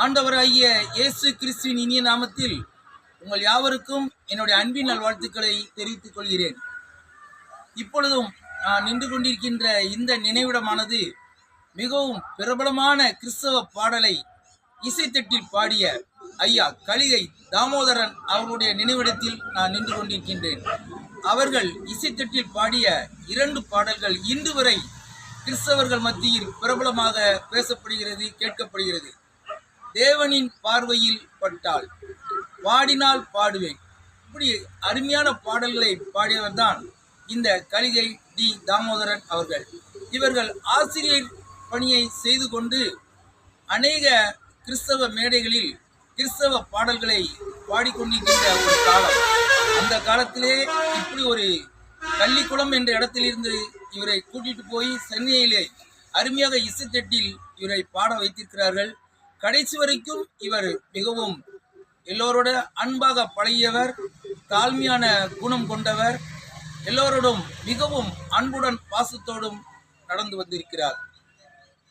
ஆண்டவராகிய இயேசு கிறிஸ்துவின் இனிய நாமத்தில் உங்கள் யாவருக்கும் என்னுடைய அன்பின் நல்வாழ்த்துக்களை தெரிவித்துக் கொள்கிறேன். இப்பொழுதும் நான் நின்று கொண்டிருக்கின்ற இந்த நினைவிடமானது மிகவும் பிரபலமான கிறிஸ்தவ பாடலை இசைத்தட்டில் பாடிய ஐயா கலிகை தாமோதரன் அவருடைய நினைவிடத்தில் நான் நின்று கொண்டிருக்கின்றேன். அவர்கள் இசைத்தட்டில் பாடிய இரண்டு பாடல்கள் இன்று வரை கிறிஸ்தவர்கள் மத்தியில் பிரபலமாக பேசப்படுகிறது கேட்கப்படுகிறது. தேவனின் பார்வையில் பட்டால் பாடினால் பாடுவேன். இப்படி அருமையான பாடல்களை பாடியவர் தான் இந்த கலிகை டி. தாமோதரன் அவர்கள். இவர்கள் ஆசிரியர் பணியை செய்து கொண்டு அநேக கிறிஸ்தவ மேடைகளில் கிறிஸ்தவ பாடல்களை பாடிக்கொண்டிருக்கின்ற ஒரு காலம். அந்த காலத்திலே இப்படி ஒரு கள்ளிக்குளம் என்ற இடத்திலிருந்து இவரை கூட்டிட்டு போய் சென்னையிலே அருமையாக இசைத்தட்டில் இவரை பாட வைத்திருக்கிறார்கள். கடைசி வரைக்கும் இவர் மிகவும் எல்லோரோட அன்பாக பழகியவர் தாழ்மையான குணம் கொண்டவர் எல்லோரோடும் மிகவும் அன்புடன் பாசத்தோடும் நடந்து வந்திருக்கிறார்.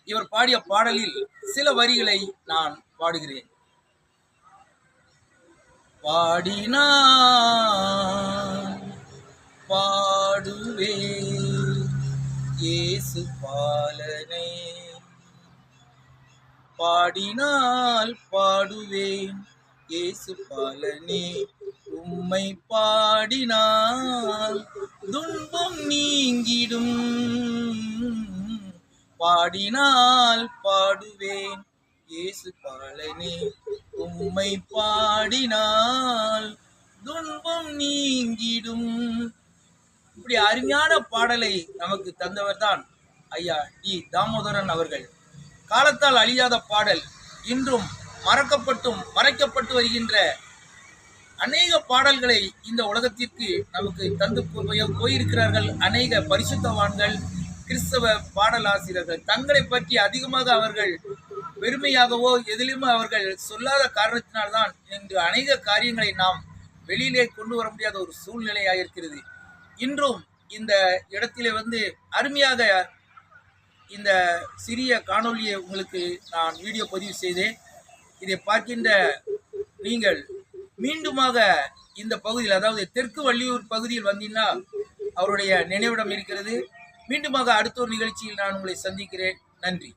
இவர் பாடிய பாடலில் சில வரிகளை நான் பாடுகிறேன். பாடினா பாடுவே இயேசு பாலன பாடினால் பாடுவேன். இயேசு பாலனே உம்மை பாடினால் துன்பம் நீங்கிடும். பாடினால் பாடுவேன். இயேசு பாலனே உம்மை பாடினால் துன்பம் நீங்கிடும். இப்படி அருமையான பாடலை நமக்கு தந்தவர் தான் ஐயா டி. தாமோதரன் அவர்கள். காலத்தால் அழியாத பாடல் இன்றும் மறக்கப்பட்டும் மறைக்கப்பட்டு வருகின்ற அநேக பாடல்களை இந்த உலகத்திற்கு நமக்கு தந்து போயிருக்கிறார்கள். அநேக பரிசுத்தவான்கள் கிறிஸ்தவ பாடலாசிரியர்கள். தங்களை பற்றி அதிகமாக அவர்கள் பெருமையாகவோ எதிலுமே அவர்கள் சொல்லாத காரணத்தினால்தான் இன்று அநேக காரியங்களை நாம் வெளியிலே கொண்டு வர முடியாத ஒரு சூழ்நிலையாக இருக்கிறது இன்றும் இந்த இடத்திலே வந்து அருமையாக இந்த சிறிய காணொளியை உங்களுக்கு நான் வீடியோ பதிவு செய்தேன். இதை பார்க்கின்ற நீங்கள் மீண்டுமாக இந்த பகுதியில் அதாவது தெற்கு வள்ளியூர் பகுதியில் வந்தீங்கன்னா அவருடைய நினைவிடம் இருக்கிறது. மீண்டுமாக அடுத்த ஒரு நிகழ்ச்சியில் நான் உங்களை சந்திக்கிறேன். நன்றி.